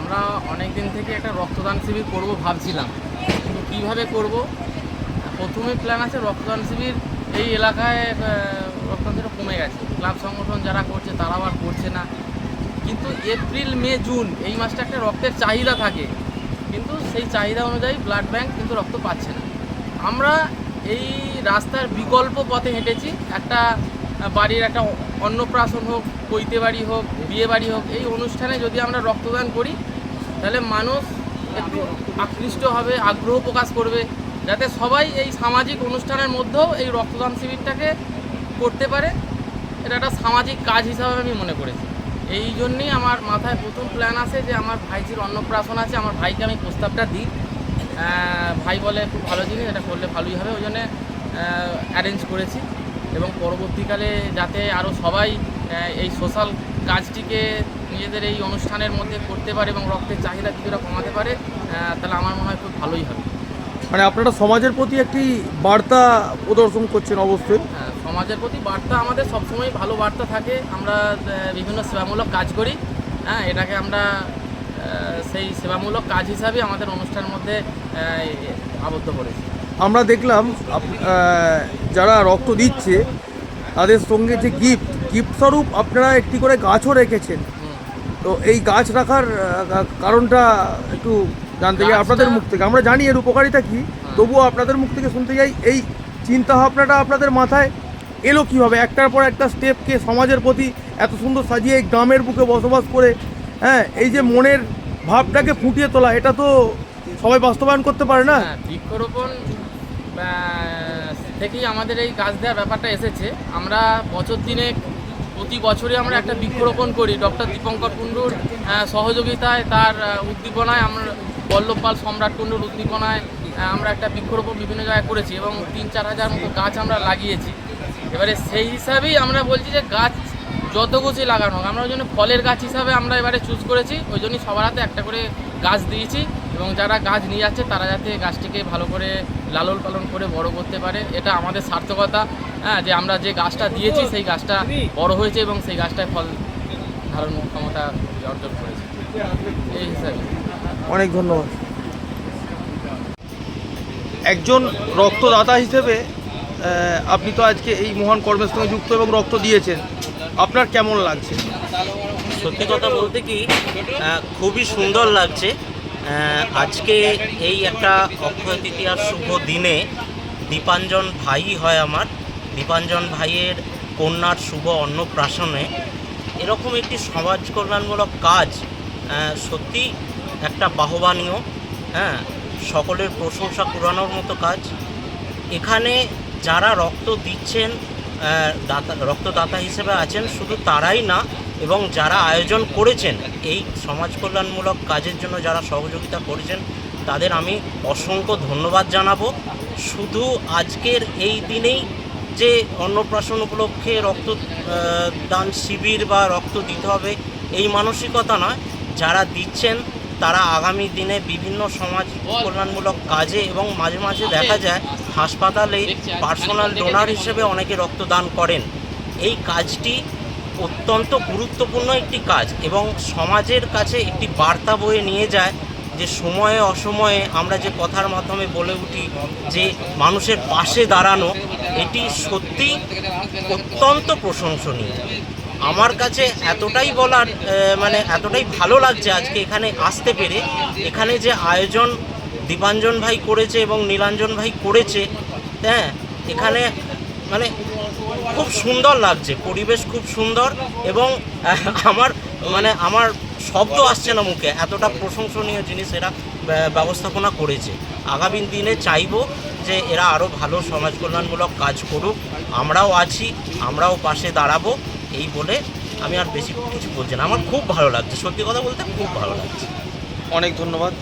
আমরা অনেক দিন থেকে একটা রক্তদান শিবির করব ভাবছিলাম, কিন্তু কীভাবে করব? প্রথমে প্ল্যান আছে রক্তদান শিবির এই এলাকায় রক্তদান শিবির কমে গেছে। ক্লাব সংগঠন যারা করছে তারা আর করছে না। কিন্তু এপ্রিল, মে, জুন, এই মাসটা একটা রক্তের চাহিদা থাকে। কিন্তু সেই চাহিদা অনুযায়ী ব্লাড ব্যাংক কিন্তু রক্ত পাচ্ছে না। আমরা এই রাস্তার বিকল্প পথে হেঁটেছি। একটা বাড়ির একটা অন্নপ্রাশন হোক পৈতে বাড়ি হোক, বিয়ে বাড়ি হোক, এই অনুষ্ঠানে যদি আমরা রক্তদান করি, তাহলে মানুষ একটু আকৃষ্ট হবে, আগ্রহ প্রকাশ করবে, যাতে সবাই এই সামাজিক অনুষ্ঠানের মধ্যেও এই রক্তদান শিবিরটাকে করতে পারে। এটা একটা সামাজিক কাজ হিসাবে আমি মনে করেছি। এই জন্যই আমার মাথায় প্রথম প্ল্যান আছে যে আমার ভাইজির অন্নপ্রাশন আছে, আমার ভাইকে আমি প্রস্তাবটা দিই। ভাই বলে খুব ভালো জিনিস এটা করলে ভালোই হবে ওই জন্যে অ্যারেঞ্জ করেছি। এবং পরবর্তীকালে যাতে আরও সবাই এই সোশ্যাল কাজটিকে নিজেদের এই অনুষ্ঠানের মধ্যে করতে পারে এবং রক্তের চাহিদা কিছুটা কমাতে পারে তাহলে আমার মনে হয় খুব ভালোই হবে। মানে আপনারা সমাজের প্রতি একটি বার্তা প্রদর্শন করছেন অবশ্যই। হ্যাঁ, সমাজের প্রতি বার্তা আমাদের সবসময় ভালো বার্তা থাকে। আমরা বিভিন্ন সেবামূলক কাজ করি। হ্যাঁ এটাকে আমরা সেই সেবামূলক কাজ হিসাবে আমাদের অনুষ্ঠানের মধ্যে আবদ্ধ করেছি। আমরা দেখলাম যারা রক্ত দিচ্ছে তাদের সঙ্গে যে গিফট গিফট স্বরূপ আপনারা একটি করে গাছও রেখেছেন। তো এই গাছ রাখার কারণটা একটু জানতে চাই আপনাদের মুখ থেকে। আমরা জানি এর উপকারিতা কি তবুও আপনাদের মুখ থেকে শুনতে চাই এই চিন্তা ভাবনাটা আপনাদের মাথায় এলো কীভাবে? একটার পর একটা স্টেপকে সমাজের প্রতি এত সুন্দর সাজিয়ে গ্রামের বুকে বসবাস করে হ্যাঁ এই যে মনের ভাবটাকে ফুটিয়ে তোলা, এটা তো সবাই বাস্তবায়ন করতে পারে না। হ্যাঁ বৃক্ষরোপণ থেকেই আমাদের এই গাছ দেওয়ার ব্যাপারটা এসেছে। আমরা বছর দিনে প্রতি বছরই আমরা একটা বৃক্ষরোপণ করি। ডক্টর দীপঙ্কর কুণ্ডুর সহযোগিতায়, তার উদ্দীপনায় আমরা, বল্লভ পাল সম্রাট কুণ্ডুর উদ্দীপনায় আমরা একটা বৃক্ষরোপণ বিভিন্ন জায়গায় করেছি এবং তিন চার হাজার মতো গাছ আমরা লাগিয়েছি। এবারে সেই হিসাবেই আমরা বলছি যে গাছ যত গুছি লাগানো হোক। আমরা ওই জন্য ফলের গাছ হিসাবে আমরা এবারে চুজ করেছি। ওই জন্যই সবার হাতে একটা করে গাছ দিয়েছি এবং যারা গাছ নিয়ে যাচ্ছে, তারা যাতে গাছটিকে ভালো করে লালন পালন করে বড় করতে পারে। এটা আমাদের সার্থকতা হ্যাঁ যে আমরা যে গাছটা দিয়েছি, সেই গাছটা বড় হয়েছে এবং সেই গাছটায় ফল ধারণ ক্ষমতা অর্জন করেছে। এই হিসাবে। অনেক ধন্যবাদ। একজন রক্তদাতা হিসেবে আপনি তো আজকে এই মহান কর্মের সঙ্গে যুক্ত এবং রক্ত দিয়েছেন। আপনার কেমন লাগছে? সত্যি কথা বলতে কি খুবই সুন্দর লাগছে। আজকে এই একটা অক্ষয় তৃতীয়ার শুভ দিনে দীপাঞ্জন ভাই হয় আমার। দীপাঞ্জন ভাইয়ের কন্যার শুভ অন্নপ্রাশনে এরকম একটি সমাজ কল্যাণমূলক কাজ সত্যি একটা বাহবানীয় হ্যাঁ সকলের প্রশংসা কুড়ানোর মতো কাজ। এখানে যারা রক্ত দিচ্ছেন দাতা, রক্তদাতা হিসেবে আছেন, শুধু তারাই না, এবং যারা আয়োজন করেছেন, এই সমাজ কল্যাণমূলক কাজের জন্য যারা সহযোগিতা করেছেন, তাদের আমি অসংখ্য ধন্যবাদ জানাব। শুধু আজকের এই দিনেই যে অন্নপ্রাশন উপলক্ষে রক্ত দান শিবির বা রক্ত দিতে হবে, এই মানসিকতা নয়, যারা দিচ্ছেন তারা আগামী দিনে বিভিন্ন সমাজ কল্যাণমূলক কাজে এবং মাঝে মাঝে দেখা যায় হাসপাতালে পার্সোনাল ডোনার হিসেবে অনেকে রক্তদান করেন। এই কাজটি অত্যন্ত গুরুত্বপূর্ণ একটি কাজ এবং সমাজের কাছে একটি বার্তা বয়ে নিয়ে যায় যে সময়ে অসময়ে আমরা যে কথার মাধ্যমে বলে উঠি যে মানুষের পাশে দাঁড়ানো, এটি সত্যি অত্যন্ত প্রশংসনীয়। আমার কাছে এতটাই বলার মানে এতটাই ভালো লাগছে আজকে এখানে আসতে পেরে। এখানে যে আয়োজন দীপাঞ্জন ভাই করেছে এবং নীলাঞ্জন ভাই করেছে হ্যাঁ এখানে মানে খুব সুন্দর লাগছে, পরিবেশ খুব সুন্দর এবং আমার মানে আমার শব্দ আসছে না মুখে, এতটা প্রশংসনীয় জিনিস এরা ব্যবস্থাপনা করেছে। আগামী দিনে চাইব যে এরা আরও ভালো সমাজ কল্যাণমূলক কাজ করুক। আমরাও আছি, আমরাও পাশে দাঁড়াবো। এই বলে আমি আর বেশি কিছু বলছি না। আমার খুব ভালো লাগছে। সত্যি কথা বলতে খুব ভালো লাগছে। অনেক ধন্যবাদ।